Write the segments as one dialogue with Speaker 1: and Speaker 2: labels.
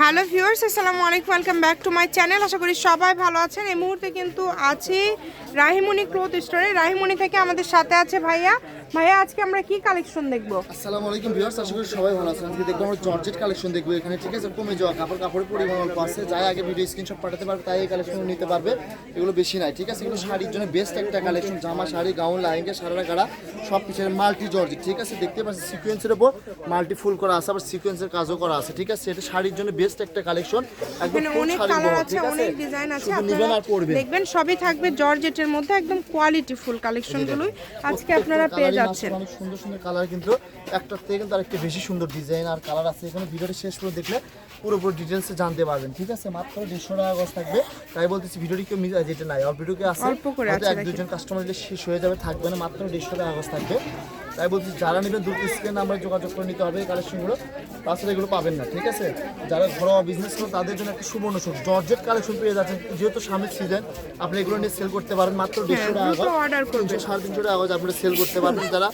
Speaker 1: Hello viewers, আসসালামু আলাইকুম, welcome back to my channel. আশা করি সবাই ভালো আছেন। এই মুহূর্তে কিন্তু আছি রাহিমণি ক্লোথ স্টোরে। রাহিমণি থেকে আমাদের সাথে আছে ভাইয়া। ভাইয়া, আজকে আমরা কি কালেকশন দেখব?
Speaker 2: আসসালামু আলাইকুম ভিউয়ার্স, আশা করি সবাই ভালো আছেন। আজকে দেখব আমরা জর্জেট কালেকশন দেখব। এখানে ঠিক আছে, কমে যাওয়া কাপড়, কাপড়ের পরিমাণ অল্প আছে। যাই আগে ভিডিও স্ক্রিনশট পাঠাতে পারবে, তাই এই কালেকশন নিতে পারবে। এগুলো বেশি নাই, ঠিক আছে? এগুলো শাড়ির জন্য বেস্ট একটা কালেকশন জামা, শাড়ি গাউন লাইঙ্গা সারারা গাড়া, সব পিছনে মাল্টি জর্জেট, ঠিক আছে? দেখতে পাচ্ছি সিকোয়েন্সের উপর মাল্টি ফুল করা আছে, আবার সিকোয়েন্সের কাজও করা আছে, ঠিক আছে? এটা শাড়ির জন্য বেস্ট একটা কালেকশন একদম
Speaker 1: অনেক কালার আছে অনেক ডিজাইন আছে আপনারা দেখবেন সবই থাকবে জর্জেটের মধ্যে একদম কোয়ালিটি ফুল কালেকশনগুলোই আজকে আপনারা পেয়ে যাচ্ছেন।
Speaker 2: অনেক সুন্দর সুন্দর কালার কিন্তু থেকে কিন্তু আরেকটা বেশি সুন্দর ডিজাইন আর কালার আছে। এখানে ভিডিওটা শেষ করে দেখলে পুরোপুরি ডিটেলসে জানতে পারবেন ঠিক আছে? মাত্র দেড়শো টাকা গজ থাকবে। তাই বলতেছি ভিডিওটি কেউ যেটা নাই অল্প ভিডিওকে আছে
Speaker 1: অল্প করে
Speaker 2: এক দুজন কাস্টমার শেষ হয়ে যাবে থাকবে না মাত্র দেড়শো টাকা গজ থাকবে। তাই বলছি যারা নেবেন দ্রুত স্ক্রিন নাম্বারে যোগাযোগ করে নিতে হবে এই কালেকশনগুলো তাছাড়া এগুলো পাবেন না ঠিক আছে? যারা ঘরোয়া বিজনেস করেন তাদের জন্য একটা সুবর্ণ সুযোগ। জর্জেট কালেকশন পেয়ে যাচ্ছেন যেহেতু সামনের সিজন আপনি এগুলো নিয়ে সেল করতে পারেন মাত্র দেড়শো টাকা
Speaker 1: হ্যাঁ, করবেন।
Speaker 2: তিনশো সাড়ে তিনশো টাকা আপনারা সেল করতে পারবেন। যারা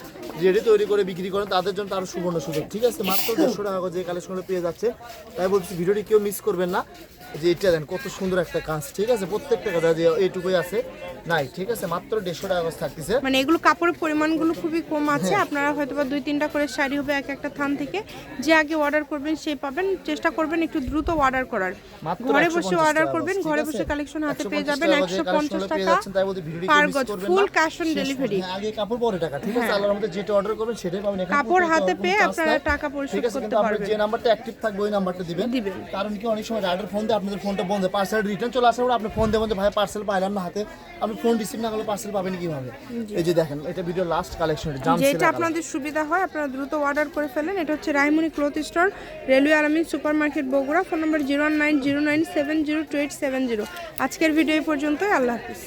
Speaker 2: রেডি তৈরি করে বিক্রি করেন তাদের জন্য তারও সুবর্ণ সুযোগ ঠিক আছে? মাত্র দেড়শো টাকা এই কালেকশনগুলো পেয়ে যাচ্ছে। তাই বলছি ভিডিওটি কেউ মিস করবেন না। যে এটা দেন কত সুন্দর একটা কাজ ঠিক আছে? প্রত্যেকটা কথা যে এইটুকুই আছে। নাই ঠিক আছে? মাত্র দেড়শো টাকা থাকতেছে।
Speaker 1: মানে এগুলো কাপড়ের পরিমাণগুলো খুবই কম আছে।
Speaker 2: হ্যাঁ।
Speaker 1: আপনারা হয়তো বা দুই তিনটা করে শাড়ি হবে এক একটা থান থেকে। যে আগে অর্ডার করবেন সেই পাবেন। চেষ্টা করবেন একটু দ্রুত অর্ডার করার। ঘরে বসে অর্ডার করবেন ঘরে বসে কালেকশন হাতে পেয়ে যাবেন একশো পঞ্চাশ টাকা। পার গজ ফুল ক্যাশ অন ডেলিভারি
Speaker 2: হ্যাঁ, আগে কাপড় পরে টাকা ঠিক আছে? আল্লাহর মধ্যে যেটা অর্ডার করবেন সেটাই পাবেন।
Speaker 1: কাপড় হাতে পেয়ে আপনারা টাকা পরিশোধ করতে পারবেন।
Speaker 2: যে নাম্বারটা অ্যাক্টিভ থাকবে ওই নাম্বারটা দিবেন। কারণ কি অনেক সময় রাইডার ফোন দিয়ে আপনাদের ফোনটা বন্ধ পার্সেল রিটার্ন চলে আসার পর আপনি ফোন দেবেন ভাই পার্সেল পাইলাম না হাতে। আপনি ফোন রিসিভ না করলে পার্সেল পাবেন কীভাবে? এই যে দেখেন এটা ভিডিও লাস্ট কালেকশন জাম
Speaker 1: যেটা আপনাদের সুবিধা হয় আপনারা দ্রুত অর্ডার করে ফেলেন। এটা হচ্ছে Raimoni cloth store railway Alamin supermarket Bogura. Phone number zero nine zero nine seven zero two eight seven zero. আজকের ভিডিও পর্যন্ত পর্যন্তই আল্লাহ হাফিজ।